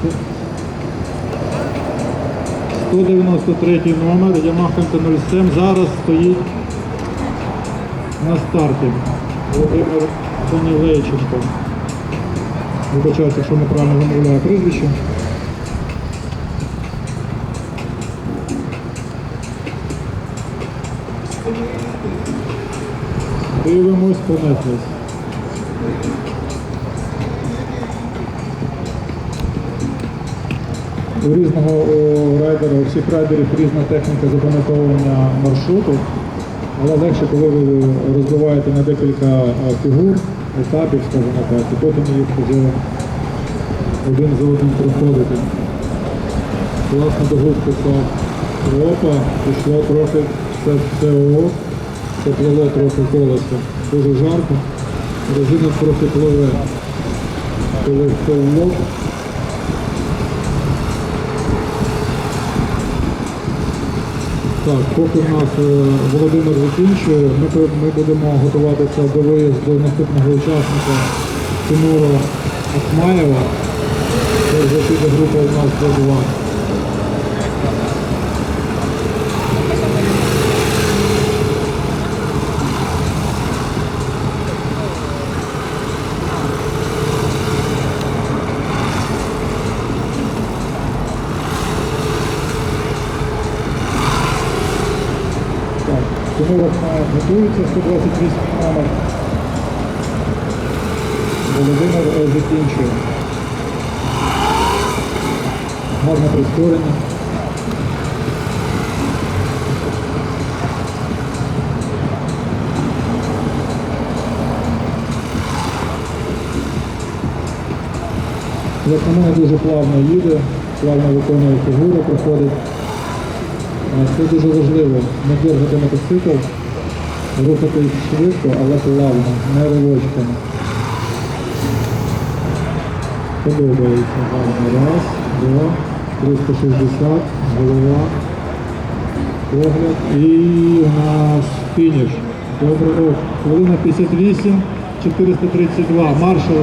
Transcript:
193 номер Yamaha МТ-07 зараз стоїть на старті. Володимир Данілейченко. Вибачайте, якщо неправильно вимовляю прізвище. Дивимось, понеслись. У різного у райдера, у всіх райдерів різна техніка запам'ятовування маршруту, але легше, коли ви розбиваєте на декілька е, фігур, етапів, скажімо так, і потім їх вже один за одним проходити. Класно до губ писав. Пішло трохи все СО, поплило трохи колесо. Дуже жарко. Резина трохи пливе. Коли в лоб. Так, поки нас е, Володимир закінчує, ми, ми будемо готуватися до виїзду наступного учасника Тимура Ахмаєва. Це вже піде група у нас до 2. Так, Тимур готується, 128 номер. Володимир е, закінчує. Гарне прискорення. Як дуже плавно їде, плавно виконує фігуру, проходить. Е, Це дуже важливо, не дергати мотоцикл, рухатись швидко, але плавно, не ривочками. Подобається гарно. Раз, два, 360, голова, погляд. І у нас фініш. Добре, хвилина 58, 432. Маршал